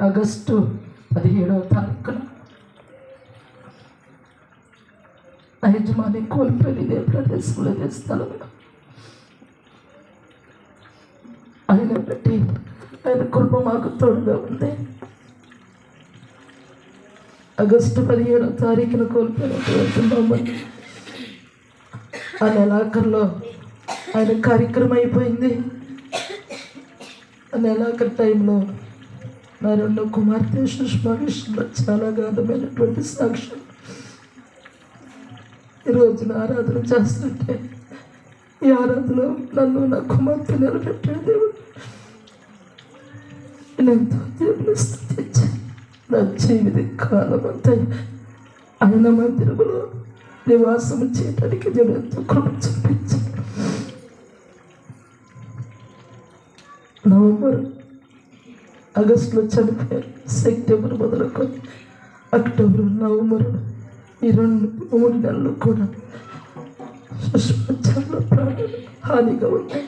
August పదిహేడవ తారీఖున నా యజమాని కోల్పోయింది ప్రదేశంలో ఇదే స్థలంలో ఆయన బట్టి ఆయన కృప మాకు తోడుగా ఉంది. ఆగస్టు పదిహేడవ తారీఖున కోల్పోయినటువంటి మమ్మల్ని ఆ నెలాఖరులో ఆయన కార్యక్రమం అయిపోయింది. నెలాఖరు టైంలో నా రెండో కుమార్తె సుష్మా విషయంలో చాలా గాఢమైనటువంటి సాక్ష్యం ఈ రోజున ఆరాధన చేస్తుంటే ఈ ఆరాధనలో నన్ను నా కుమార్తె నిలబెట్టే దేవుడు నేను ఎంతో దేవుని స్థుతించి నా జీవిత కాలం అంతా ఆయన మందిరములో నివాసం చేయడానికి దేవుడు ఎంతో కృప చూపించాను నవంబర్ ఆగస్టులో చనిపోయారు. సెప్టెంబర్ మొదలుకొని అక్టోబర్ నవంబర్ ఈ రెండు మూడు నెలలు కూడా సుష్మా చాలా ప్రాణాలు హానిగా ఉన్నాయి.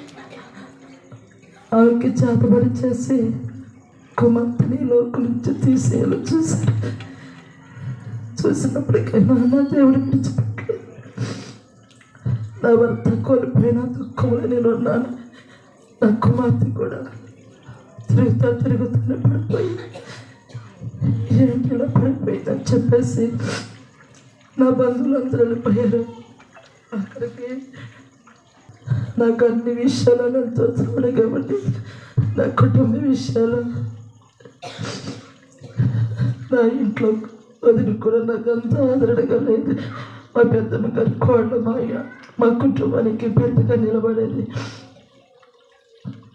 ఆమెకి చేతబడి చేసి కుమార్తెని లోకు నుంచి తీసేయాలి చూశారు. చూసినప్పటికైనా నా దేవుడు విడిచిపెట్టలేదు. నా భర్త కోల్పోయిన దుఃఖంలో నేను ఉన్నాను. నా కుమార్తె కూడా తిరుగుతా తిరుగుతూనే పడిపోయి ఏంటి ఇలా పడిపోయిందని చెప్పేసి నా బంధువులందరూ వెళ్ళిపోయారు అక్కడికి నాకు అన్ని విషయాలను ఎంతో తోడుగా కాబట్టి నా కుటుంబ విషయాలు నా ఇంట్లో వదిలి కూడా నాకు అంత ఆదరణగా లేదు మా పెద్దమ్మ గారి కోళ్ళు మా అయ్య మా కుటుంబానికి పెద్దగా నిలబడేది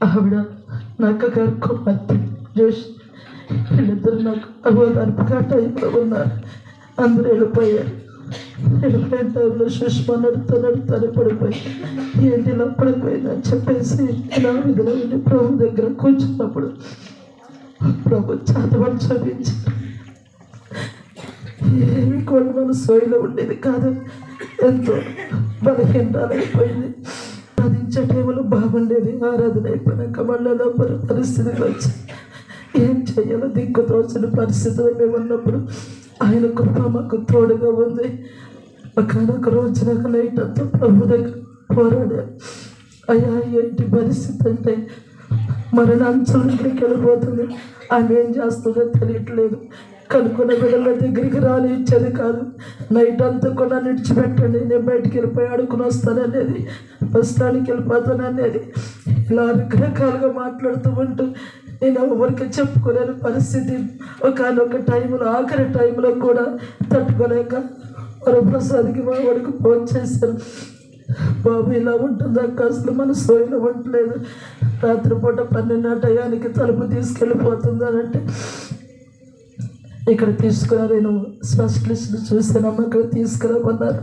ఆవిడ నా అక్కగారు కుమార్తె జోష్ వీళ్ళిద్దరు నాకు అగోదార్పుగా టైంలో ఉన్నారు అందరూ వెళ్ళిపోయారు వెళ్ళిపోయిన టైంలో సుష్మా నడుతూ నడుతూనే పడిపోయి ఏంటి ఇలా పడిపోయిందని చెప్పేసి ఇలా ఇదిలో వెళ్ళి ప్రభు దగ్గర కూర్చున్నప్పుడు ప్రభు చేతబడి చూపించారు ఏమి కూడా మన సోయిలో ఉండేది కాదు ఎంతో బలహీనరాలైపోయింది సాధించే టైంలో బాగుండేది ఆరాధన అయిపోయినాక మళ్ళీ పరిస్థితులు వచ్చి ఏం చేయాలో దిక్కు తోచిన పరిస్థితులు మేము ఉన్నప్పుడు ఆయన కృప మాకు తోడుగా ఉంది. ఒకనొక రోజు నాకు నైట్ అంతా ప్రభు దగ్గర పోరాడాను అయ్యా ఏంటి పరిస్థితి అంటే మరణాంశం దగ్గరికి వెళ్ళిపోతుంది. ఆమె ఏం చేస్తుందో తెలియట్లేదు. కనుక్కున్న బిడ్డల దగ్గరికి రానిచ్చేది కాదు. నైట్ అంతా కూడా నిడిచిపెట్టండి. నేను బయటికి వెళ్ళిపోయి ఆడుకుని వస్తాననేది బస్ వెళ్ళిపోతాను వెళ్ళిపోతాననేది ఇలా రకరకాలుగా మాట్లాడుతూ ఉంటూ నేను ఎవరికి చెప్పుకోలేని పరిస్థితి. ఒకనొక టైంలో ఆఖరి టైంలో కూడా తట్టుకోలేక వరప్రసాద్కి మా వాడికి ఫోన్ చేశాను. బాబు ఇలా ఉంటుంది అక్క? అసలు మన సోయిలో ఉండలేదు రాత్రిపూట పన్నెండు టయానికి తలుపు తీసుకెళ్ళిపోతుంది అని అంటే ఇక్కడ తీసుకురా నేను స్పెషలిస్ట్ చూసానమ్మా ఇక్కడ తీసుకురామన్నారు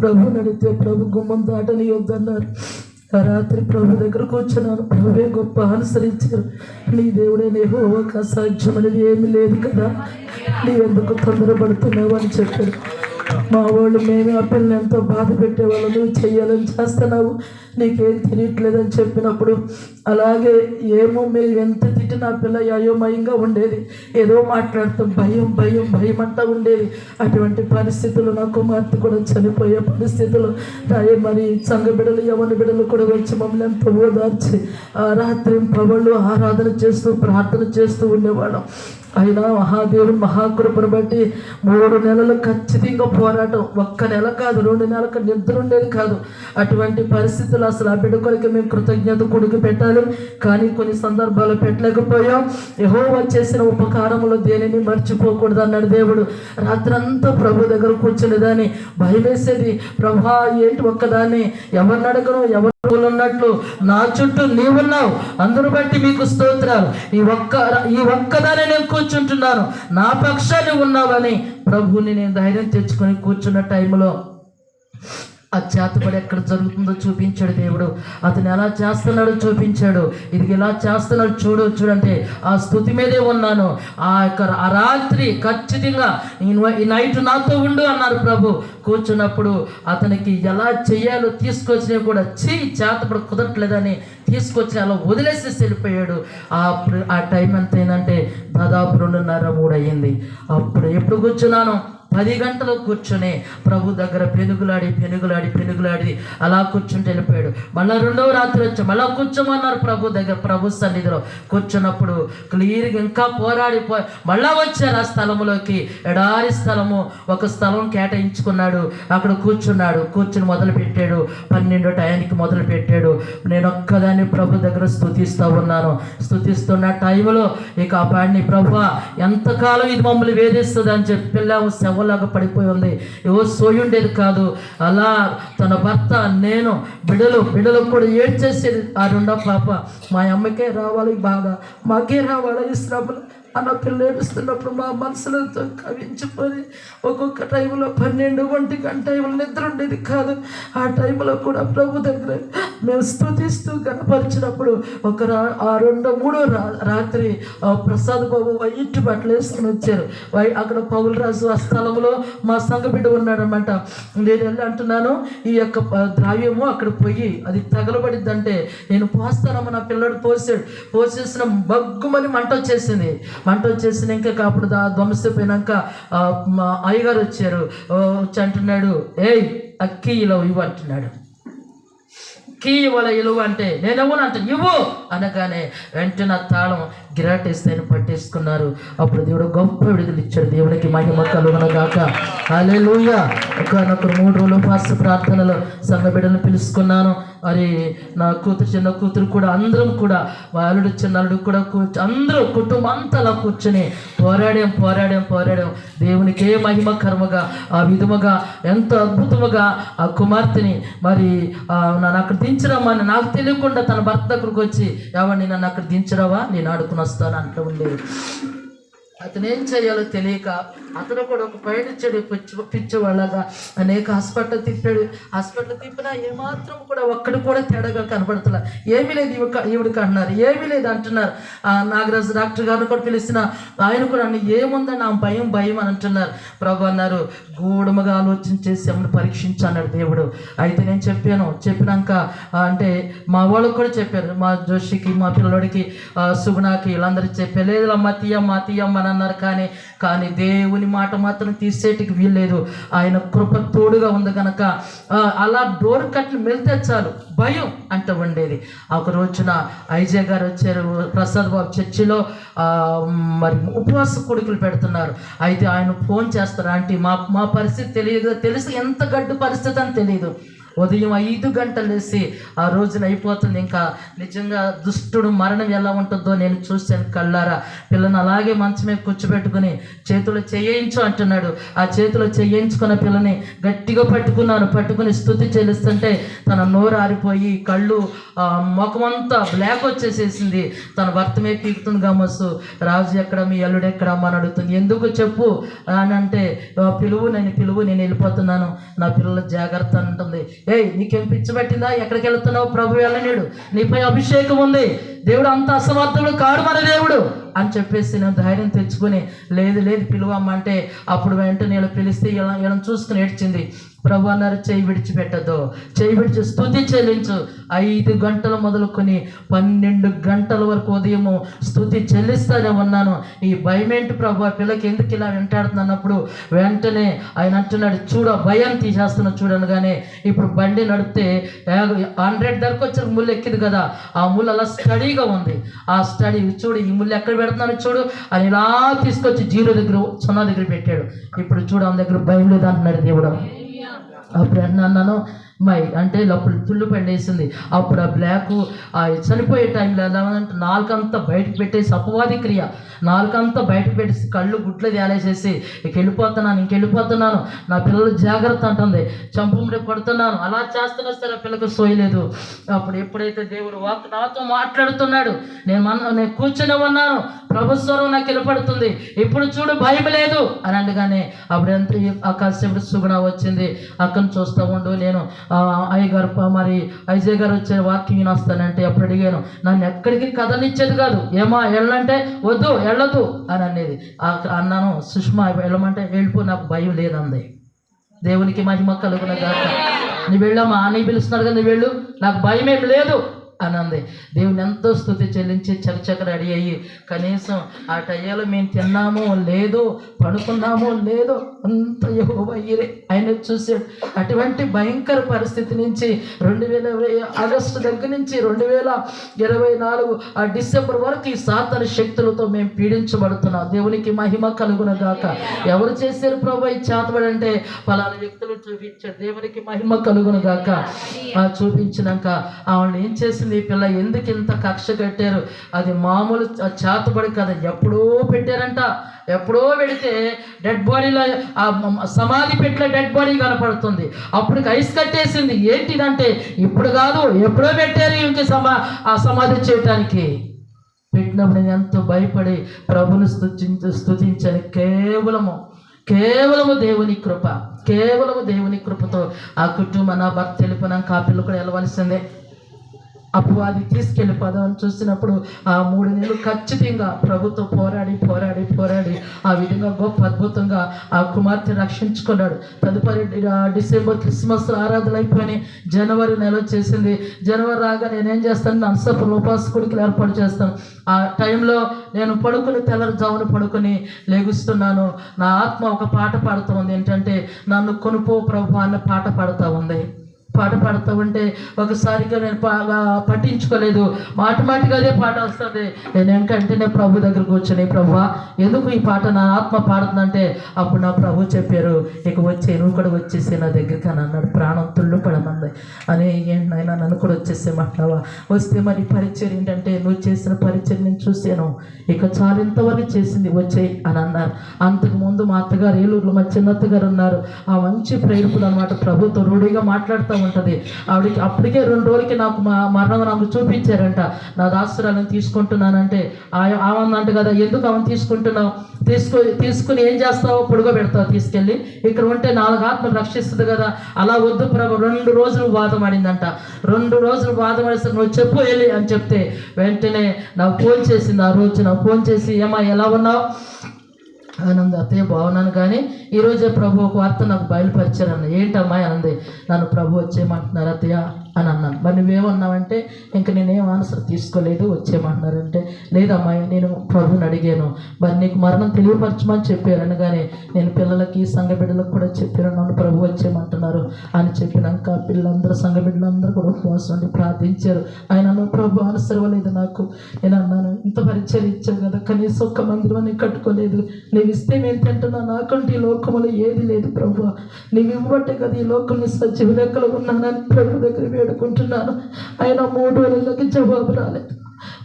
ప్రభు నడితే ప్రభు గుమ్మం దాటని వద్దన్నారు. ఆ రాత్రి ప్రభు దగ్గర కూర్చున్నాను ప్రభువే గొప్ప అనుసరించారు. నీ దేవుడే నీకు ఒక అసాధ్యమనేది ఏమీ లేదు కదా. నీవెందుకు తొందరపడుతున్నావు అని చెప్పారు మా వాళ్ళు మేమే ఆ పిల్లని ఎంతో బాధ పెట్టేవాళ్ళు నువ్వు చెయ్యాలని చేస్తున్నావు. నీకేం తినట్లేదని చెప్పినప్పుడు అలాగే ఏమో మేము ఎంత తిట్టినా పిల్ల అయోమయంగా ఉండేది. ఏదో మాట్లాడుతూ. భయం భయం భయం అంతా ఉండేది. అటువంటి పరిస్థితులు నా కుమార్తె కూడా చనిపోయే పరిస్థితులు నాయ మరి సంఘ బిడలు యవన బిడలు కూడా వచ్చి మమ్మల్ని ఎంతో ఓదార్చి ఆ రాత్రి పవళ్ళు ఆరాధన చేస్తూ ప్రార్థన చేస్తూ ఉండేవాళ్ళం. అయినా మహాదేవుడు మహాకృపను బట్టి మూడు నెలలు ఖచ్చితంగా పోరాటం. ఒక్క నెల కాదు రెండు నెలలకు నిద్ర ఉండేది కాదు. అటువంటి పరిస్థితులు అసలు ఆ బిడ్డకొలకి మేము కృతజ్ఞత కొడుకు పెట్టాలి. కానీ కొన్ని సందర్భాలు పెట్టలేకపోయాం. యహో వచ్చేసిన ఉపకారములు దేనిని మర్చిపోకూడదు అన్నాడు దేవుడు. రాత్రంతా ప్రభు దగ్గర కూర్చునేదాన్ని. భయం వేసేది ప్రభా ఏంటి ఒక్కదాన్ని? ఎవరిని అడగను? ఎవరు ఉన్నట్లు నా చుట్టూ నీవున్నావు. అందరు బట్టి మీకు స్తోత్రాలు. ఈ ఒక్క ఈ ఒక్కదాన్ని నేను కూర్చుంటున్నాను. నా పక్షాన్ని ఉన్నావని ప్రభుని నేను ధైర్యం తెచ్చుకొని కూర్చున్న టైంలో ఆ చేతబడి ఎక్కడ జరుగుతుందో చూపించాడు దేవుడు. అతను ఎలా చేస్తున్నాడో చూపించాడు. ఇది ఇలా చేస్తున్నాడు చూడు చూడంటే ఆ స్థుతి మీదే ఉన్నాను. ఆ యొక్క ఆ రాత్రి ఖచ్చితంగా ఈ- ఈ నైట్ నాతో ఉండు అన్నారు ప్రభు. కూర్చున్నప్పుడు అతనికి ఎలా చేయాలో తీసుకొచ్చినా కూడా చీ చేతపడి కుదరట్లేదని తీసుకొచ్చి అలా వదిలేసి వెళ్ళిపోయాడు. ఆ ఆ టైం ఎంత అయిందంటే దాదాపు రెండున్నర మూడు అయ్యింది అప్పుడు ఎప్పుడు కూర్చున్నాను? పది గంటలు కూర్చొని ప్రభు దగ్గర పెనుగులాడి పెనుగులాడి పెనుగులాడి అలా కూర్చుంటే వెళ్ళిపోయాడు. మళ్ళీ రెండవ రాత్రి వచ్చి మళ్ళీ కూర్చోమన్నారు ప్రభు దగ్గర ప్రభు సన్నిధిలో. కూర్చున్నప్పుడు క్లియర్గా ఇంకా పోరాడి మళ్ళా వచ్చారు ఆ స్థలంలోకి ఎడారి స్థలము ఒక స్థలం కేటాయించుకున్నాడు. అక్కడ కూర్చున్నాడు. కూర్చుని మొదలు పెట్టాడు. పన్నెండు టయానికి మొదలు పెట్టాడు. నేను ఒక్కదాన్ని ప్రభు దగ్గర స్థుతిస్తూ ఉన్నాను. స్థుతిస్తున్న టైంలో ఇక ఆ పాడిని ప్రభు ఎంతకాలం ఇది మమ్మల్ని వేధిస్తుంది అని చెప్పి పిల్ల శవలాగా పడిపోయి ఉంది. ఏవో సోయుండేది కాదు. అలా తన భర్త నేను బిడలు బిడలు కూడా ఏడ్చేసేది. ఆ రెండో పాప మా అమ్మకే రావాలి బాగా. మాకే రావాలి ఈ శ్రమలు. అన్న పిల్ల మా మనసులతో కవించిపోయి ఒక్కొక్క టైంలో పన్నెండు ఒంటి గంట టైంలో నిద్ర ఉండేది కాదు. ఆ టైంలో కూడా ప్రభు దగ్గర మేము స్థుతిస్తూ కనపరిచినప్పుడు ఒక రా ఆ రెండో మూడో రా రాత్రి ఆ ప్రసాద్ బాబు వైట్ బట్టలు వేసుకుని వచ్చారు. వై అక్కడ పౌలరాజు ఆ స్థలంలో మా సంఘ బిడ్డ ఉన్నాడనమాట నేను వెళ్ళి అంటున్నాను ఈ యొక్క ప- ద్రావ్యము అక్కడ పోయి అది తగలబడిద్దంటే నేను పోస్తానమ్మ నా పిల్లడు పోసాడు. పోసేసిన బగ్గుమని మంట వచ్చేసింది. మంట వచ్చేసిన ఇంకా అప్పుడు దా ధ్వంసపోయినాక అయ్యగారు వచ్చారు. వచ్చి అంటున్నాడు ఏయ్ అక్కి ఇలా ఇవ్వు అంటున్నాడు. కీ ఇవ్వాల ఇలువ అంటే నేను ఇవ్వను అంటే ఇవ్వు అనగానే వెంటనే తాళం తాళం గిరాటేస్తాయని పట్టేసుకున్నారు. అప్పుడు దేవుడు గొప్ప విడుదల ఇచ్చాడు. దేవునికి మహిమ కలుగునగాక. హల్లెలూయా. ఒకనొకరు మూడు రోజులు ఫాస్ట్ ప్రార్థనలో సంఘ బిడ్డలను పిలుచుకున్నాను. మరి నా కూతురు చిన్న కూతురు కూడా అందరం కూడా వాళ్ళు చిన్నడు కూడా కూర్చు అందరూ కుటుంబం అంతా అలా కూర్చొని పోరాడాం పోరాడాం పోరాడాం. ఏ మహిమ కర్మగా ఆ విధముగా ఎంతో అద్భుతముగా ఆ కుమార్తెని మరి నన్ను అక్కడ దించరామా నాకు తెలియకుండా తన భర్త దగ్గరకు వచ్చి ఎవరిని నన్ను అక్కడ దించరావా? నేను ఆడుకున్నాను. వస్తాను ఉండే అతను ఏం చేయాలో తెలియక అతను కూడా ఒక పైనుచ్చాడు పిచ్చి వాళ్ళగా అనేక హాస్పిటల్ తిప్పాడు. హాస్పిటల్ తిప్పినా ఏమాత్రం కూడా ఒక్కడు కూడా తేడాగా కనపడుతున్నా ఏమీ లేదు ఇవి ఈవిడికి అంటున్నారు. ఏమీ లేదు అంటున్నారు. నాగరాజు డాక్టర్ గారిని కూడా పిలిచిన ఆయన కూడా అన్న ఏముందని ఆ భయం భయం అని అంటున్నారు. ప్రభు అన్నారు గూఢముగా ఆలోచన చేసి అమ్మని పరీక్షించు అన్నాడు దేవుడు. అయితే నేను చెప్పాను. చెప్పినాక అంటే మా వాళ్ళకి కూడా చెప్పారు. మా జోషికి మా పిల్లడికి సుగుణాకి వీళ్ళందరికీ చెప్పారు. లేదు మా తీయమ్మ తీయమ్మ అని అన్నారు కానీ కానీ దేవుని మాట మాత్రం తీసేటికి వీల్లేదు. ఆయన కృప తోడుగా ఉంది కనుక అలా డోర్ కట్లు మెలితే చాలు భయం అంట ఉండేది. ఒక రోజున ఐజే గారు వచ్చారు ప్రసాద్ బాబు చర్చిలో మరి ఉపవాస కొడుకులు పెడుతున్నారు. అయితే ఆయన ఫోన్ చేస్తారు ఆంటీ మా మా పరిస్థితి తెలియదు తెలుసు ఎంత గడ్డు పరిస్థితి అని తెలియదు ఉదయం ఐదు గంటలు వేసి ఆ రోజున అయిపోతుంది. ఇంకా నిజంగా దుష్టుడు మరణం ఎలా ఉంటుందో నేను చూశాను కళ్ళారా. పిల్లని అలాగే మంచం మీద కూర్చోబెట్టుకుని చేతులు చేయించు అంటున్నాడు. ఆ చేతిలో చేయించుకున్న పిల్లని గట్టిగా పట్టుకున్నాను. పట్టుకుని స్థుతి చెల్లిస్తుంటే తన నోరు ఆరిపోయి కళ్ళు ముఖమంతా బ్లాక్ వచ్చేసేసింది. తన భర్త మీద పీకుతుంది గమస్సు రాజు ఎక్కడ? మీ అల్లుడు ఎక్కడ అని అడుగుతుంది. ఎందుకు చెప్పు అని అంటే పిలువు నేను పిలువు నేను వెళ్ళిపోతున్నాను. నా పిల్లల జాగ్రత్త అంటుంది. ఏయ్ నీకేం పిచ్చబెట్టిందా ఎక్కడికి వెళ్తున్నావు ప్రభు? వెళ్ళనీడు. నీపై అభిషేకం ఉంది. దేవుడు అంత అసమర్థుడు కాడు మన దేవుడు అని చెప్పేసి నేను ధైర్యం తెచ్చుకుని లేదు లేదు పిలువమ్మంటే అప్పుడు వెంటనే ఇలా పిలిస్తే ఇలా ఇలా చూసుకుని ఏడ్చింది. ప్రభు అన్నారు చేయి విడిచిపెట్టదు చేయి విడిచి స్థుతి చెల్లించు. ఐదు గంటలు మొదలుకొని పన్నెండు గంటల వరకు ఉదయము స్థుతి చెల్లిస్తానే ఉన్నాను. ఈ భయమేంటి ప్రభు? పిల్లకి ఎందుకు ఇలా వెంటాడుతున్నప్పుడు వెంటనే ఆయన అంటున్నాడు చూడ భయం తీసేస్తున్నా చూడనగానే ఇప్పుడు బండి నడిపితే హండ్రెడ్ ధరకు వచ్చిన ముళ్ళు ఎక్కింది కదా ఆ ముళ్ళు అలా స్టడీగా ఉంది. ఆ స్టడీ చూడు ఈ ముళ్ళు ఎక్కడ పెడుతున్నాను చూడు. అని ఇలా తీసుకొచ్చి జీరో దగ్గర సున్నా దగ్గర పెట్టాడు. ఇప్పుడు చూడు ఆమె దగ్గర భయం లేదు అంటున్నాడు దేవుడు. అప్పుడు అన్న అన్నాను మై అంటే అప్పుడు తుళ్ళు పండేసింది. అప్పుడు ఆ బ్లాక్ ఆ చనిపోయే టైంలో ఎలా నాలుకంతా బయటకు పెట్టేసి అపవాది క్రియ. నాలుకంతా బయటకు పెట్టేసి కళ్ళు గుట్లు తేలేసేసి ఇక వెళ్ళిపోతున్నాను ఇంకెళ్ళిపోతున్నాను నా పిల్లలు జాగ్రత్త అంటుంది. చంపముడి కొడుతున్నాను. అలా చేస్తున్నా సరే ఆ పిల్లకి సోయలేదు అప్పుడు ఎప్పుడైతే దేవుడు వాక్ నాతో మాట్లాడుతున్నాడు నేను మన నేను కూర్చొని ఉన్నాను. ప్రభుస్వరం నాకు వినపడుతుంది. ఇప్పుడు చూడు భయం లేదు. అని అనగానే అప్పుడు ఎంత ఆకాశం సుగుణ వచ్చింది. అక్కను చూస్తూ ఉండు నేను. అయ్య గారు మరి అజయ్ గారు వచ్చే వాకింగ్ వస్తానంటే అప్పుడు అడిగాను నన్ను ఎక్కడికి కదలిచ్చేది కాదు ఏమా వెళ్ళంటే వద్దు వెళ్ళదు అని అనేది. అన్నాను సుష్మా వెళ్ళమంటే వెళ్ళిపో నాకు భయం లేదంది. దేవునికి మహిమ కలుగున కాక నువ్వు వెళ్ళమ్మా అని పిలుస్తున్నాడు కదా నువ్వు వెళ్ళు. నాకు భయం ఏం లేదు. అని అంది దేవుని ఎంతో స్థుతి చెల్లించి చర్చకు రెడీ అయ్యి కనీసం ఆ టయ్యలో మేము తిన్నామో లేదో పడుకున్నామో లేదో అంత యహోవయ్యరే ఆయన చూసాడు అటువంటి భయంకర పరిస్థితి నుంచి రెండు వేల ఇరవై ఆగస్టు దగ్గర నుంచి రెండు వేల ఇరవై నాలుగు ఆ డిసెంబర్ వరకు ఈ సాతన శక్తులతో మేము పీడించబడుతున్నాం. దేవునికి మహిమ కలుగున గాక. ఎవరు చేశారు ప్రభు ఈ చేతబడంటే పలానా వ్యక్తులు చూపించారు దేవునికి మహిమ కలుగును గాక. ఆ చూపించినాక ఆవిడ ఏం చేసింది? ఈ పిల్ల ఎందుకు ఇంత కక్ష కట్టారు? అది మామూలు చేతబడి కదా. ఎప్పుడో పెట్టారంట. ఎప్పుడో పెడితే డెడ్ బాడీలో ఆ సమాధి పెట్టిన డెడ్ బాడీ కనపడుతుంది. అప్పుడు ఐస్ కట్టేసింది. ఏంటిదంటే ఇప్పుడు కాదు ఎప్పుడో పెట్టారు ఇంకే సమా ఆ సమాధి చేయటానికి. పెట్టినప్పుడు నేను ఎంతో భయపడి ప్రభుని స్తుతించ స్థుతించాను కేవలము కేవలము దేవుని కృప కేవలము దేవుని కృపతో ఆ కుటుంబం నా భర్త వెళ్ళిపోయినాక ఆ పిల్ల కూడా వెళ్ళవలసిందే. అపవాది పదాలు చూసినప్పుడు ఆ మూడు నెలలు ఖచ్చితంగా ప్రభుత్వం పోరాడి పోరాడి పోరాడి ఆ విధంగా గొప్ప అద్భుతంగా ఆ కుమార్తె రక్షించుకున్నాడు. తదుపరి డిసెంబర్ క్రిస్మస్ ఆరాధన అయిపోయి జనవరి నెల వచ్చేసింది. జనవరి రాగా నేనేం చేస్తాను? నర్సపురం ఉపాసకుడికి ఏర్పాటు చేస్తాను. ఆ టైంలో నేను పడుకుని తెల్లవారుజామున పడుకుని లెగుస్తున్నాను. నా ఆత్మ ఒక పాట పాడుతూ ఉంది. ఏంటంటే నన్ను కొనుపో ప్రభు అన్న పాట పాడుతూ ఉంది. పాట పాడుతూ ఉంటే ఒకసారిగా నేను బాగా పట్టించుకోలేదు. మాట అదే పాట వస్తుంది. నేను వెంటనే ప్రభు దగ్గరకు వచ్చినాయి ప్రభు ఎందుకు ఈ పాట నా ఆత్మ పాడుతుందంటే అప్పుడు నా ప్రభు చెప్పారు ఇక వచ్చే నువ్వు కూడా వచ్చేసి నా దగ్గరికి అని అన్నాడు. ప్రాణం తుళ్ళు పడమంది అని ఏంటైనా నన్ను కూడా వచ్చేసేమంటావా వస్తే మరి పరిచయం ఏంటంటే నువ్వు చేసిన పరిచయం నేను చూశాను. ఇక చాలా ఇంతవరకు చేసింది వచ్చే అని అన్నారు. అంతకు ముందు మా అత్తగారు ఏలూరులో మా చిన్నత్తగారు ఉన్నారు. ఆ మంచి ప్రేరుకులు అనమాట ప్రభుతో రూఢిగా మాట్లాడుతూ ఉంటుంది. ఆవిడ అప్పటికే రెండు రోజులకి నాకు మా మరణం నాకు చూపించారంట. నా దాసురాలను తీసుకుంటున్నానంటే. ఆ- ఆమె కదా ఎందుకు ఆమె తీసుకుంటున్నావు? తీసుకో తీసుకుని ఏం చేస్తావో పొడుగో పెడతావు తీసుకెళ్ళి. ఇక్కడ ఉంటే నాలుగు ఆత్మలు రక్షిస్తుంది కదా. అలా వద్దు ప్రభు రెండు రోజులు బాధపడిందంట రెండు రోజులు వాదం నువ్వు చెప్పు వెళ్ళి అని చెప్తే. వెంటనే నాకు ఫోన్ చేసింది ఆ రోజు. నాకు ఫోన్ చేసి ఏమా ఎలా ఉన్నావు? ఆనంద అత్తయ్య బాగున్నాను కానీ ఈరోజే ప్రభు ఒక వార్త నాకు బయలుపరిచారన్న. ఏంటమ్మా అంది నన్ను ప్రభు వచ్చేయమంటున్నారు అత్తయ్య. అని అన్నాను. మరి నువ్వేమన్నావంటే ఇంక నేనేం ఆన్సర్ తీసుకోలేదు వచ్చేయమంటున్నారంటే లేదమ్మా నేను ప్రభుని అడిగాను. మరి నీకు మరణం తెలియపరచమని చెప్పారు అనగానే నేను పిల్లలకి సంఘ బిడ్డలకు కూడా చెప్పాను నన్ను ప్రభు వచ్చేయమంటున్నారు అని చెప్పినాక పిల్లలందరూ సంఘ బిడ్డలందరూ కూడా ఉపవాసం ఉండి ప్రార్థించారు. ఆయన నువ్వు ప్రభు అనుసరవలేదు నాకు. నేను అన్నాను ఇంత పరిచయం ఇచ్చావు కదా కనీసం ఒక్క మందిరం నేను కట్టుకోలేదు. నీవు ఇస్తే మేము తింటున్నా నాకంటే ఈ లోకములో ఏది లేదు ప్రభు. నీవు ఇవ్వబట్టే కదా ఈ లోకంలో సజీవ లెక్కలు ఉన్నానని ప్రభు దగ్గర వేడుకుంటున్నాను ఆయన మూడు వేలకి జవాబు రాలేదు.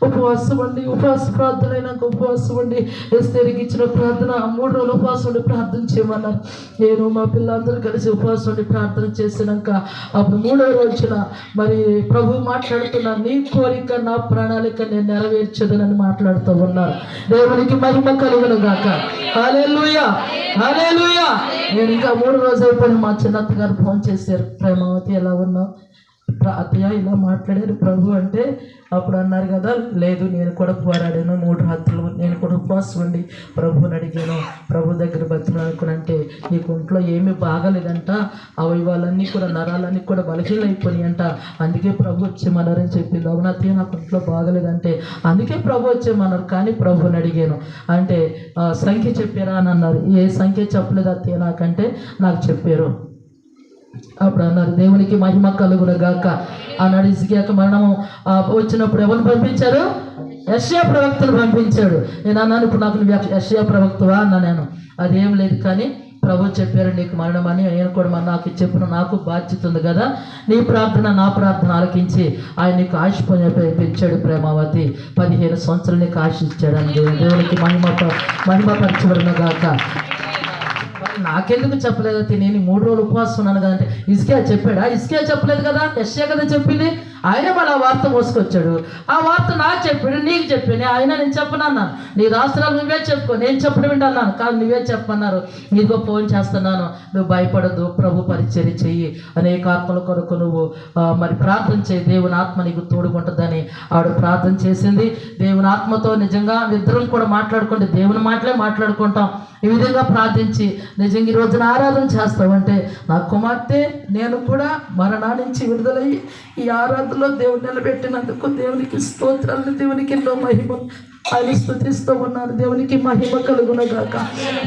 ఉపవాసం అండి ఉపవాస ప్రార్థన అయినాక ఉపవాసం అండి ఎస్తేరికి ఇచ్చిన ప్రార్థన మూడు రోజులు ఉపవాసం ఉండి ప్రార్థన చేయమన్నారు. నేను మా పిల్లలందరూ కలిసి ఉపవాసం ఉండి ప్రార్థన చేసినాక అప్పుడు మూడో రోజున మరి ప్రభు మాట్లాడుతున్న నీ కోరిక నా ప్రణాళిక నేను నెరవేర్చదనని మాట్లాడుతూ ఉన్నారు. దేవునికి మహిమ కలుగును గాక. హల్లెలూయా! హల్లెలూయా! నేను ఇంకా మూడు రోజులు అయిపోయిన మా చిన్నత్త గారు ఫోన్ చేశారు. ప్రేమావతి ఎలా ఉన్నావు? అత్తయ్య ఇలా మాట్లాడారు ప్రభు అంటే అప్పుడు అన్నారు కదా లేదు నేను కూడా పోరాడాను మూడు రాత్రులు నేను కూడా ఉపవాసం ఉండి ప్రభుని అడిగాను. ప్రభు దగ్గర బతిమలాడుకుని అంటే నీకు ఒంట్లో ఏమీ బాగలేదంట అవయవాలన్నీ కూడా నరాలన్నీ కూడా బలహీనైపోయినాయి అంట అందుకే ప్రభు వచ్చేమన్నారని చెప్పి అవును అత్తయ్య నాకు ఒంట్లో బాగలేదంటే అందుకే ప్రభు వచ్చేమన్నారు. కానీ ప్రభుని అడిగాను. అంటే సంఖ్య చెప్పారా? అని అన్నారు. ఏ సంఖ్య చెప్పలేదు అత్తయ్య నాకంటే నాకు చెప్పారు. అప్పుడు అన్నారు దేవునికి మహిమ కలుగును గాక ఆనాడు ఇసుగాక మరణము వచ్చినప్పుడు ఎవరిని పంపించారు? యశ్యా ప్రవక్తను పంపించాడు. నేను అన్నాను ఇప్పుడు నాకు నువ్వు యశ్యా ప్రవక్తవా? అన్నా నేను. అదేం లేదు కానీ ప్రభు చెప్పారు నీకు మరణమని నేను కూడా మన నాకు చెప్పిన నాకు బాధ్యత ఉంది కదా. నీ ప్రార్థన నా ప్రార్థన ఆలకించి ఆయన నీకు ఆశ పెంచాడు ప్రేమావతి. పదిహేను సంవత్సరాలు నీకు ఆశించాడు అని దేవునికి మహిమ మహిమ పరచబడిన గాక నాకెందుకు చెప్పలేదు? అయితే నేను మూడు రోజులు ఉపవాసం ఉన్నాను కదంటే ఇసుకే చెప్పాడా? ఇసుకే చెప్పలేదు కదా? ఎస్ఏ కదా చెప్పింది. ఆయన మళ్ళీ ఆ వార్త మోసుకొచ్చాడు. ఆ వార్త నాకు చెప్పాడు నీకు చెప్పాను ఆయన నేను చెప్పనన్నాను నీ రాష్ట్రాలు నువ్వే చెప్పుకో. నేను చెప్పడం వింటన్నాను కాదు నువ్వే చెప్పన్నారు నీకో ఫోన్ చేస్తున్నాను. నువ్వు భయపడద్దు. ప్రభు పరిచర్య చెయ్యి. అనేక ఆత్మల కొరకు నువ్వు మరి ప్రార్థన చేయి దేవుని ఆత్మ నీకు తోడుకుంటుందని ఆవిడ ప్రార్థన చేసింది. దేవుని ఆత్మతో నిజంగా ఇద్దరం కూడా మాట్లాడుకుంటే దేవుని మాటలే మాట్లాడుకుంటాం. ఈ విధంగా ప్రార్థించి నిజంగా ఈ రోజున ఆరాధన చేస్తామంటే నా కుమార్తె నేను కూడా మరణా నుంచి విడుదలయ్యి ఈ ఆరాధన ఆరాధనలో దేవుని నిలబెట్టినందుకు దేవునికి స్తోత్రాలు దేవునికి ఎన్నో మహిమ. ఆయన స్థుతిస్తూ ఉన్నారు. దేవునికి మహిమ కలుగునగాక.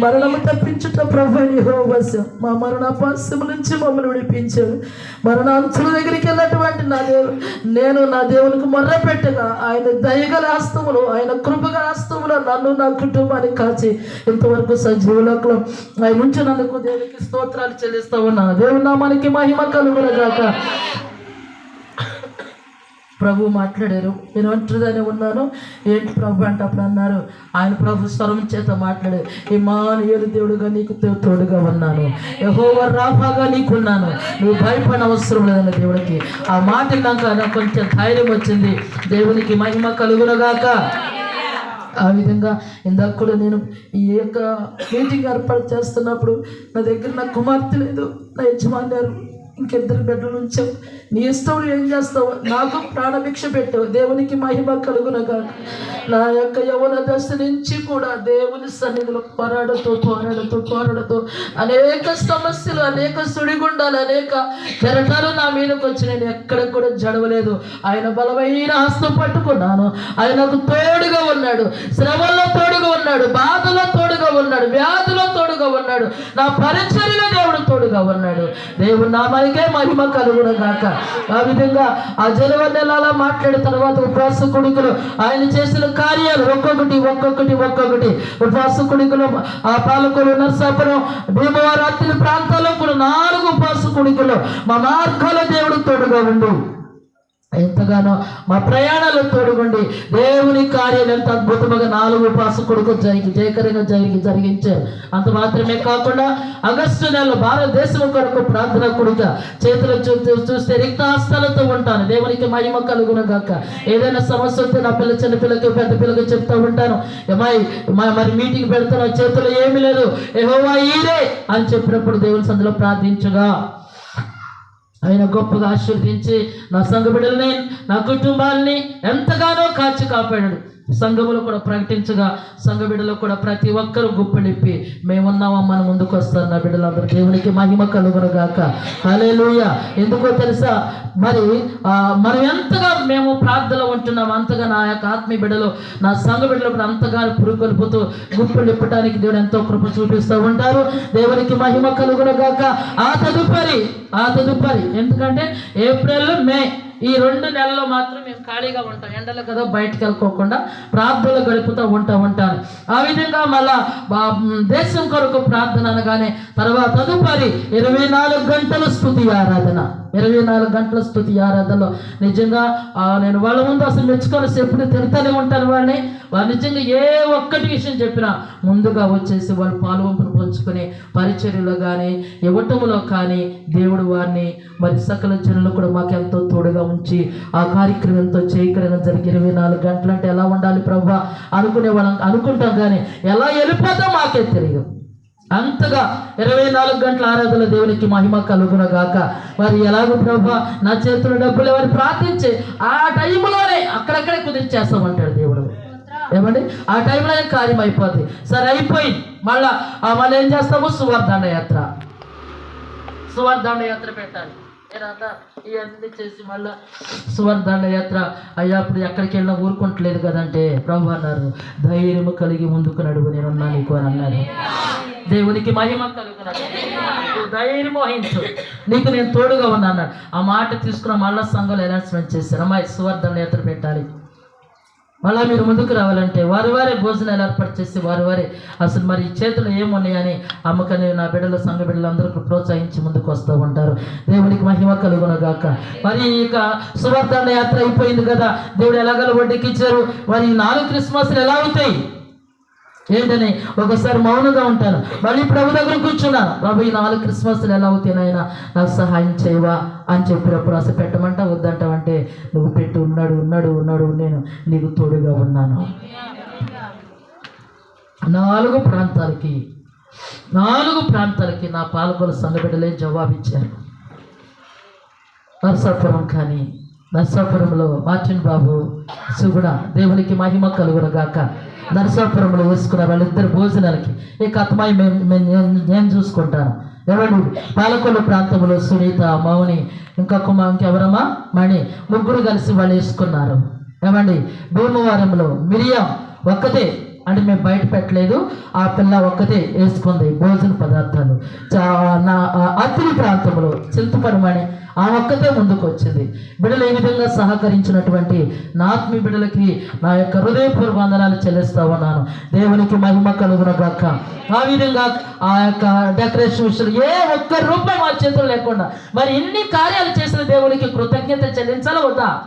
మరణము తప్పించుట ప్రభు యెహోవాస్యం మా మరణాపాస్యం నుంచి మమ్మల్ని విడిపించాడు. మరణాంచుల దగ్గరికి వెళ్ళినటువంటి నా దేవుడు నేను నా దేవునికి మొర్ర పెట్టగా ఆయన దయగల హస్తములు ఆయన కృపగల హస్తములు నన్ను నా కుటుంబాన్ని కాచి ఇంతవరకు సజీవులకు ఆయన ఉంచినందుకు దేవునికి స్తోత్రాలు చెల్లిస్తూ ఉన్నాను దేవుని నామానికి మహిమ కలుగునగాక. ప్రభు మాట్లాడారు. నేను ఒంటరిగానే ఉన్నాను. ఏంటి ప్రభు అంటే అప్పుడు అన్నారు. ఆయన ప్రభు స్వరం చేత మాట్లాడారు. ఇమానుయలు దేవుడుగా నీకు తోడుగా ఉన్నాను. యహోవ రాఫాగా నీకున్నాను. నువ్వు భయపడిన అవసరం లేదన్న దేవుడికి. ఆ మాట విన్నాక నాకు కొంచెం ధైర్యం వచ్చింది. దేవునికి మహిమ కలుగునగాక. ఆ విధంగా ఇందాక కూడా నేను ఈ యొక్క మీటింగ్ ఏర్పాటు చేస్తున్నప్పుడు నా దగ్గర నా కుమార్తె లేదు. నా యజమాని గారు ఇంకిద్దరు బిడ్డలు ఉంచావు నీ ఇష్టం ఏం చేస్తావు? నాకు ప్రాణభిక్ష పెట్టావు దేవునికి మహిమ కలుగునగా. నా యొక్క యవన దశ నుంచి కూడా దేవుని సన్నిధిలో పోరాడుతూ పోరాడుతూ పోరాడుతూ అనేక సమస్యలు అనేక సుడిగుండాలు అనేక కెరటాలు నా మీదకి వచ్చి నేను ఎక్కడ కూడా జడవలేదు. ఆయన బలమైన హస్తం పట్టుకున్నాను. ఆయనకు తోడుగా ఉన్నాడు. శ్రమల్లో తోడుగా ఉన్నాడు. బాధలో తోడుగా ఉన్నాడు. వ్యాధులో తోడుగా ఉన్నాడు. నా పరిచర్యలో దేవుడు తోడుగా ఉన్నాడు. దేవుడు నామానికే మహిమ కలుగును గాక ఆ విధంగా ఆ జనవరి నెలలా మాట్లాడిన తర్వాత ఉపవాస కొడుకులు ఆయన చేసిన కార్యాలు ఒక్కొక్కటి ఒక్కొక్కటి ఒక్కొక్కటి. ఉపవాస కొడుకులు ఆ పాలకులు నర్సాపురం భీమవరాత్రి ప్రాంతాల్లో కూడా నాలుగు ఉపవాస కొడుకులు. మా మార్గాల దేవుడు తోడుగా ఉండు. ఎంతగానో మా ప్రయాణాలు తోడుగుండి. దేవుని కార్యం ఎంత అద్భుతముగా నాలుగు ఉపాసకుడుకు జరిగి జయకరంగా జరిగి జరిగించారు. అంత మాత్రమే కాకుండా ఆగస్టు నెలలో భారతదేశం కొరకు ప్రార్థన కొడుక చేతులు చూ చూస్తే రిక్తాస్తాలతో ఉంటాను. దేవునికి మహిమ కలుగును గాక ఏదైనా సమస్య వస్తే నా పిల్ల చిన్న పిల్లకి పెద్ద పిల్లకి చెప్తూ ఉంటాను. ఏమాయి మా- మరి మీటింగ్ పెడుతున్నా చేతులు ఏమీ లేదు. ఏహోవా ఈరే అని చెప్పినప్పుడు దేవుని సందులో ప్రార్థించగా. ఆయన గొప్పగా ఆశీర్వదించి నా సంఘ బిడ్డల్ని నా కుటుంబాన్ని ఎంతగానో కాచి కాపాడాడు. సంఘములు కూడా ప్రకటించగా సంఘ బిడ్డలు కూడా ప్రతి ఒక్కరూ గుప్పలిప్పి మేమున్నామా మన ముందుకు వస్తున్న నా బిడ్డలందరూ దేవునికి మహిమ కలుగును అలే లూయ ఎందుకో తెలుసా? మరి మనం ఎంతగా మేము ప్రార్థనలో ఉంటున్నాం అంతగా నా యొక్క ఆత్మీయ బిడ్డలు నా సంఘ బిడ్డలు కూడా అంతగా పురుకొల్పుతూ గుప్పులు నిప్పటానికి దేవుడు ఎంతో కృప చూపిస్తూ ఉంటారు. దేవునికి మహిమ కలుగునుగాక. ఆ తదుపరి ఆ తదుపరి ఎందుకంటే ఏప్రిల్ మే ఈ రెండు నెలల్లో మాత్రం మేము ఖాళీగా ఉంటాం. ఎండలు కదా బయటకు వెళ్ళకోకుండా ప్రార్థనలు గడుపుతూ ఉంటా ఉంటాను ఆ విధంగా మళ్ళా దేశం కొరకు ప్రార్థన అనగానే తర్వాత తదుపరి ఇరవై నాలుగు గంటల స్థుతి ఆరాధన. ఇరవై నాలుగు గంటల స్థుతి ఆరాధనలో నిజంగా నేను వాళ్ళ ముందు అసలు మెచ్చుకొని ఎప్పుడు తిడతానే ఉంటాను వాడిని వాళ్ళు నిజంగా ఏ ఒక్కటి విషయం చెప్పినా ముందుగా వచ్చేసి వాళ్ళు పాల్గొంపును పంచుకునే పరిచర్యలో కానీ ఇవ్వటంలో కానీ దేవుడు వారిని మరి సకల జనులు కూడా మాకు ఎంతో తోడుగా ఉంచి ఆ కార్యక్రమం ఎంతో చేయకరంగా జరిగి ఇరవై నాలుగు గంటలు అంటే ఎలా ఉండాలి ప్రభా? అనుకునే వాళ్ళం అనుకుంటాం కానీ ఎలా వెళ్ళిపోతాం మాకే తెలియదు. అంతగా ఇరవై నాలుగు గంటల ఆరాధన దేవునికి మహిమ కలుగున గాక. మరి ఎలాగో ప్రభా నా చేతుల డబ్బులు ఎవరు ప్రార్థించి ఆ టైంలోనే అక్కడక్కడే కుదిర్చేస్తామంటాడు దేవుడు. ఏమండి? ఆ టైంలో కార్యం అయిపోద్ది సరే అయిపోయింది మళ్ళా మళ్ళీ ఏం చేస్తాము? సువర్ధండ యాత్ర. సువర్ధండ యాత్ర పెట్టాలి. నేనన్నా ఇవన్నీ చేసి మళ్ళా సువర్ధండ యాత్ర. అయ్యా అప్పుడు ఎక్కడికి వెళ్ళినా ఊరుకుంటలేదు కదంటే ప్రభు అన్నారు. ధైర్యము కలిగి ముందుకు నడువు నేనున్నా నీకు అని అన్నారు. దేవునికి మహిమ కలుగునట్టు నువ్వు ధైర్యం వహించు. నీకు నేను తోడుగా ఉన్నా అన్నాడు. ఆ మాట తీసుకున్న మళ్ళా సంఘంలో అనౌన్స్మెంట్ చేశాను అమ్మాయి సువర్ధన యాత్ర పెట్టాలి. మళ్ళా మీరు ముందుకు రావాలంటే వారి వారే భోజనాలు ఏర్పాటు చేసి వారి వారే అసలు మరి చేతులు ఏమున్నాయని అమ్మకని నా బిడ్డలు సంఘ బిడ్డలు అందరికీ ప్రోత్సహించి ముందుకు వస్తూ ఉంటారు. దేవునికి మహిమ కలుగునగాక. మరి ఇక సువర్ధన యాత్ర అయిపోయింది కదా. దేవుడు ఎలాగల వడ్డీకి ఇచ్చారు? మరి నాలుగు క్రిస్మస్లు ఎలా అవుతాయి? ఏంటని ఒకసారి మౌనంగా ఉంటాను. మళ్ళీ ప్రభు దగ్గర కూర్చున్నాను ప్రభు ఈ నాలుగు క్రిస్మస్లు ఎలా అవుతాయినైనా నాకు సహాయం చేయవా? అని చెప్పినప్పుడు అసలు పెట్టమంటా వద్దంటావంటే నువ్వు పెట్టి ఉన్నాడు ఉన్నాడు ఉన్నాడు నేను నీకు తోడుగా ఉన్నాను. నాలుగు ప్రాంతాలకి నాలుగు ప్రాంతాలకి నా పాలకొల సంఘబిడ్డలే జవాబిచ్చారు. నర్సాపురం కానీ నర్సాపురంలో మార్టిన్ బాబు సుగుణ. దేవునికి మహిమ కలుగునగాక. నరసాపురంలో వేసుకున్న వాళ్ళిద్దరు భోజనాలకి. ఇక అతమాయి మేము- నేను- చూసుకుంటాను. ఎవరు? పాలకొల్లు ప్రాంతంలో సునీత మౌని ఇంకొక మా ఇంకెవరమ్మా? మణి. ముగ్గురు కలిసి వాళ్ళు వేసుకున్నారు. ఏమండి? భీమవరంలో మిరియం ఒక్కతే. అంటే మేము బయట పెట్టలేదు. ఆ పిల్ల ఒక్కతే వేసుకుంది. భోజన పదార్థాలు. చా- నా ఆ ప్రాంతంలో చింతపరమణి ఆ ఒక్కతే ముందుకు వచ్చింది బిడ్డలు ఏ విధంగా సహకరించినటువంటి నాత్మి బిడలకి బిడ్డలకి నా యొక్క హృదయపూర్వ వందనాలు చెల్లిస్తా ఉన్నాను. దేవునికి మహిమ కలుగున గాక. ఆ విధంగా ఆ యొక్క డెకరేషన్ విషయంలో ఏ ఒక్క రూపాయి మా చేతులు లేకుండా మరి ఎన్ని కార్యాలు చేసిన దేవునికి కృతజ్ఞత చెల్లించాలా వద్దా?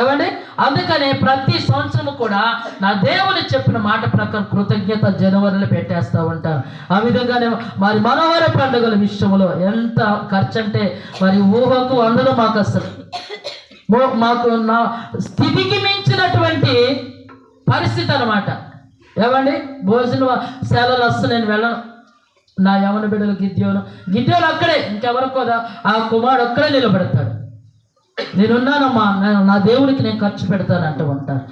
ఏమండి? అందుకనే ప్రతి సంవత్సరం కూడా నా దేవుని చెప్పిన మాట ప్రకారం కృతజ్ఞత జనవరిలో పెట్టేస్తా ఉంటాను ఆ విధంగానే మరి మనోహర పండుగల విషయంలో ఎంత ఖర్చు అంటే మరి ఊహకు అందరూ మాకు అసలు. మాకు నా స్థితికి మించినటువంటి పరిస్థితి అనమాట ఏమండి? భోజన సెలవులు అస్సలు నేను వెళ్ళను. నా యవన బిడ్డలు గిద్యోను. గిద్యోలు అక్కడే ఇంకెవరికో ఆ కుమారుడు అక్కడే నిలబెడతాడు. నేనున్నానమ్మా నేను నా దేవుడికి నేను ఖర్చు పెడతాను అంటూ ఉంటారు.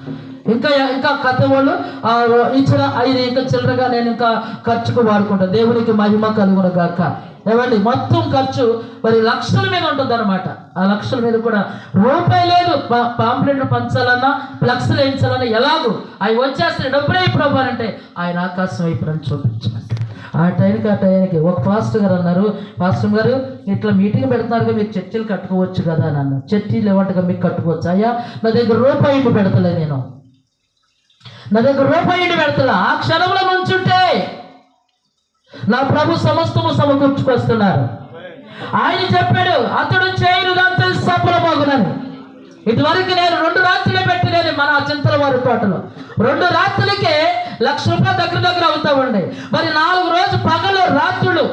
ఇంకా ఇంకా కథ వాళ్ళు ఆ, ఇచ్చిన ఐదు ఇంకా చిల్లరగా నేను ఇంకా ఖర్చుకు వాడుకుంటాను దేవునికి మహిమ కలుగును గాక. ఏమండి? మొత్తం ఖర్చు మరి లక్షల మీద ఉంటుంది అనమాట ఆ లక్షల మీద కూడా రూపాయి లేదు. పాంప్లెట్లు పంచాలన్నా ఫ్లక్స్ వేయించాలన్నా ఎలాగో అవి వచ్చేస్తే డబ్బులే ఇప్పుడు అంటే ఆయన ఆకాశం వైపు నన్ను ఆ టైంకి ఆ టైంకి. ఒక పాస్టర్ గారు అన్నారు పాస్టర్ గారు ఇట్లా మీటింగ్ పెడుతున్నారు మీరు చర్చిలు కట్టుకోవచ్చు కదా నన్ను చర్చిలు ఇవ్వటగా మీకు కట్టుకోవచ్చు. అయ్యా నా దగ్గర రూపాయి పెడతలే నేను. నా దగ్గర రూపాయి పెడతలే. ఆ క్షణంలో నుంచుంటే నా ప్రభు సమస్తము సమకూర్చుకొస్తున్నారు. ఆయన చెప్పాడు అతడు చేయనుదంతా సఫలమగునని ఇదివరకు నేను రెండు రాత్రులే పెట్టినేది మన చింతల వారి తోటలో. రెండు రాత్రులకే లక్ష రూపాయలు దగ్గర దగ్గర అవుతా ఉండే మరి నాలుగు రోజు పగలు రాత్రులు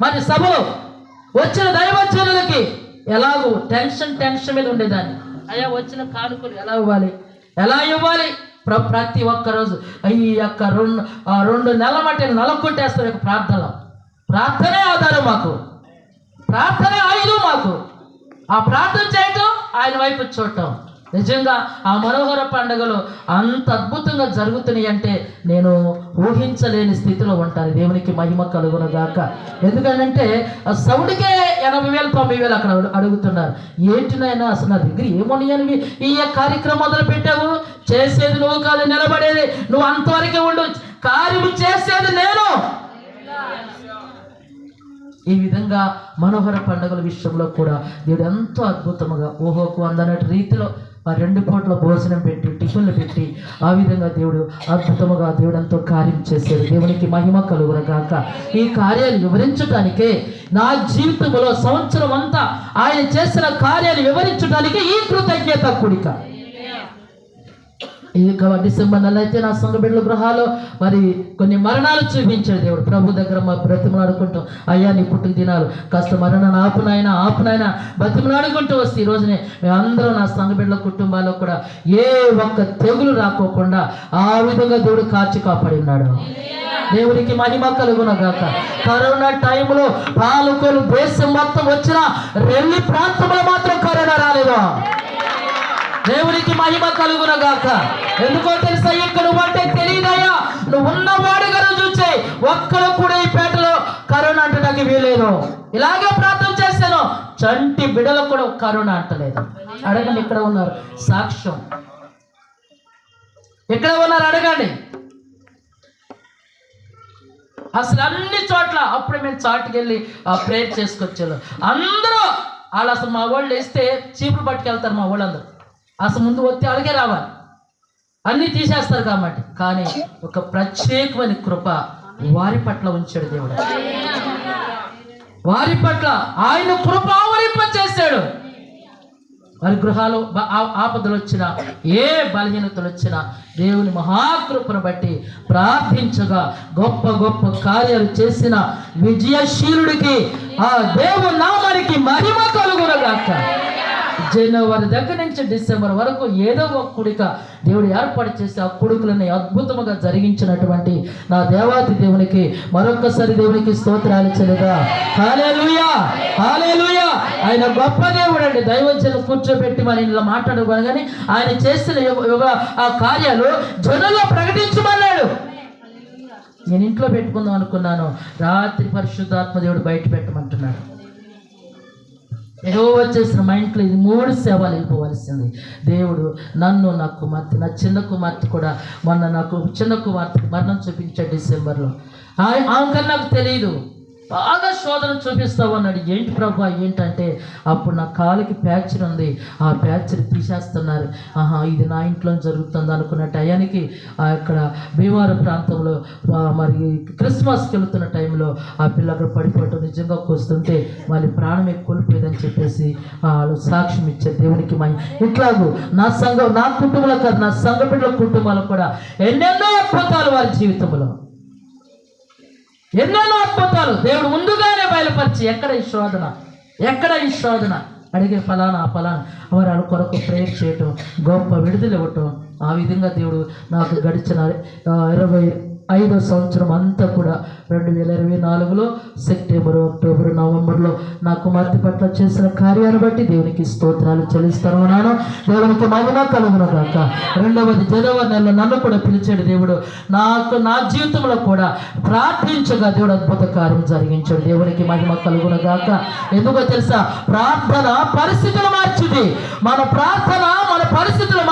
మరి సభలో వచ్చిన దైవచనులకి ఎలాగో టెన్షన్ టెన్షన్ మీద ఉండేదాన్ని. అయ్యా వచ్చిన కానుకలు ఎలా ఇవ్వాలి? ఎలా ఇవ్వాలి? ప్ర ప్రతి ఒక్క రోజు ఈ యొక్క రెండు ఆ రెండు నెలల మట్టి నలకొట్టేస్తారు యొక్క ప్రార్థన. ప్రార్థనే ఆధారం మాకు. ప్రార్థనే ఆయుధం మాకు. ఆ ప్రార్థన చేయటం ఆయన వైపు చూడటం. నిజంగా ఆ మనోహర పండుగలు అంత అద్భుతంగా జరుగుతున్నాయి అంటే నేను ఊహించలేని స్థితిలో ఉంటాను. దేవునికి మహిమ కలుగును ఎందుకంటే ఆ సౌడికే ఎనభై వేలు తొంభై వేలు అక్కడ అడుగుతున్నారు. ఏంటినైనా అసలు నా దగ్గర ఏమని ఈ కార్యక్రమం మొదలు పెట్టావు చేసేది నువ్వు కాదు నిలబడేది నువ్వు అంతవరకే ఉండు. కార్యము చేసేది నేను. ఈ విధంగా మనోహర పండుగల విషయంలో కూడా దేవుడు ఎంతో అద్భుతముగా ఊహకు అందనటి రీతిలో ఆ రెండు పూట్ల భోజనం పెట్టి టిఫిన్లు పెట్టి ఆ విధంగా దేవుడు అద్భుతముగా దేవుడు ఎంతో కార్యం చేశాడు. దేవునికి మహిమ కలుగురగాక ఈ కార్యాలు వివరించడానికే నా జీవితంలో సంవత్సరం అంతా ఆయన చేసిన కార్యాలు వివరించడానికి ఈ కృతజ్ఞత కూడిక ఈ డిసెంబర్ నెల అయితే నా సంఘ బిడ్డల గృహాలు మరి కొన్ని మరణాలు చూపించాడు దేవుడు. ప్రభు దగ్గర మా బ్రతిమలాడుకుంటాం అయ్యా నీ పుట్టిన దినాలు కాస్త మరణాన్ని ఆపునైనా ఆపునైనా బ్రతిమలాడుకుంటూ వస్తే ఈ రోజునే మేమందరం నా సంఘ బిడ్డల కుటుంబాల్లో కూడా ఏ ఒక్క తెగులు రాకోకుండా ఆ విధంగా దేవుడు కాచి కాపాడి ఉన్నాడు. దేవునికి మహిమ కలుగున గాక కరోనా టైంలో పాలకొలు దేశం మొత్తం వచ్చిన రెండు ప్రాంతంలో మాత్రం కరోనా రాలేదు? దేవునికి మహిమ కలుగున గాక ఎందుకో తెలుసా? ఇక్కడ అంటే తెలియదయ్యా. నువ్వు ఉన్నవాడుగా నువ్వు చూసే ఒక్కడు కూడా ఈ పేటలో కరోనా అంటడానికి వీలేదు ఇలాగే ప్రార్థన చేశాను. చంటి బిడలకు కూడా కరోనా అంటలేదు. అడగండి ఇక్కడ ఉన్నారు. సాక్ష్యం. ఎక్కడ ఉన్నారు అడగండి. అసలు అన్ని చోట్ల అప్పుడు మేము చాటుకెళ్ళి ఆ ప్రేయర్ చేసుకొచ్చారు అందరూ వాళ్ళు అసలు మా వాళ్ళు వేస్తే చీపులు పట్టుకెళ్తారు మా వాళ్ళందరూ. అసలు ముందు వచ్చి అడిగే రావాలి. అన్ని తీసేస్తారు కాబట్టి. కానీ ఒక ప్రత్యేకమైన కృప వారి పట్ల ఉంచాడు దేవుడు. వారి పట్ల ఆయన కృప ఆవరింప చేశాడు వారి గృహాలు ఆపదలు వచ్చినా ఏ బలహీనతలు వచ్చినా దేవుని మహాకృపను బట్టి ప్రార్థించగా గొప్ప గొప్ప కార్యాలు చేసిన విజయశీలుడికి ఆ దేవుని నామానికి మహిమ కలుగునగాక. జనవరి దగ్గర నుంచి డిసెంబర్ వరకు ఏదో ఒక కుడిక దేవుడు ఏర్పాటు చేసి ఆ కొడుకులని అద్భుతముగా జరిగించినటువంటి నా దేవాతి దేవునికి మరొకసారి దేవునికి స్తోత్రాలు చెల్లిగా హాలేలుయా హాలేలుయా ఆయన గొప్ప దేవుడు అండి. దైవజనం కూర్చోబెట్టి మరి ఇలా మాట్లాడుకోను కానీ ఆయన చేసిన ఆ కార్యాలు జనుల్లో ప్రకటించమన్నాడు నేను ఇంట్లో పెట్టుకుందాం అనుకున్నాను. రాత్రి పరిశుద్ధాత్మ దేవుడు బయట పెట్టమంటున్నాడు. ఏవో వచ్చేసిన మా ఇంట్లో ఇది మూడు సేవలు వెళ్ళిపోవలసింది దేవుడు నన్ను నా కుమార్తె నా చిన్న కుమార్తె కూడా మొన్న నాకు చిన్న కుమార్తె మరణం చూపించాడు డిసెంబర్లో. ఆమె ఆమెకన్నా నాకు తెలియదు బాగా శోధన చూపిస్తావు అన్నాడు ఏంటి ప్రభా ఏంటంటే అప్పుడు నా కాలుకి ప్యాచర్ ఉంది. ఆ ప్యాచర్ తీసేస్తున్నారు. ఆహా ఇది నా ఇంట్లో జరుగుతుంది అనుకున్న టయానికి అక్కడ భీమవరం ప్రాంతంలో మరి క్రిస్మస్కి వెళుతున్న టైంలో ఆ పిల్ల అక్కడ పడిపోవటం నిజంగా కోస్తుంటే మళ్ళీ ప్రాణం ఎక్కువ కోల్పోయేదని చెప్పేసి వాళ్ళు సాక్ష్యం ఇచ్చారు దేవునికి మా ఇట్లాగూ నా సంఘం నా కుటుంబంలో కాదు నా సంఘ బిడ్డల కుటుంబాలు కూడా ఎన్నెన్నో అద్భుతాలు వారి జీవితంలో. ఎన్నెన్నో అద్భుతాలు దేవుడు ముందుగానే బయలుపరిచి ఎక్కడ ఈ శోధన? ఎక్కడ ఈ శోధన? అడిగే ఫలానా ఆ ఫలానా. వారు కొరకు ప్రేయర్ చేయటం గొప్ప విడుదల ఇవ్వటం. ఆ విధంగా దేవుడు నాకు గడిచిన ఇరవై ఐదో సంవత్సరం అంతా కూడా రెండు వేల ఇరవై నాలుగులో సెప్టెంబర్ అక్టోబర్ నవంబర్లో నా కుమార్తె పట్ల చేసిన కార్యాన్ని బట్టి దేవునికి స్తోత్రాలు చెల్లిస్తాను నాను దేవునికి మహిమ కలుగును కాక రెండవది జనవరి నెలలో నన్ను కూడా పిలిచాడు దేవుడు. నాకు నా జీవితంలో కూడా ప్రార్థించగా దేవుడు అద్భుత కార్యం జరిగించాడు. దేవునికి మహిమ కలుగును గాక. ఎందుకో తెలుసా? ప్రార్థన పరిస్థితులు మార్చింది. మన ప్రార్థన మన పరిస్థితులు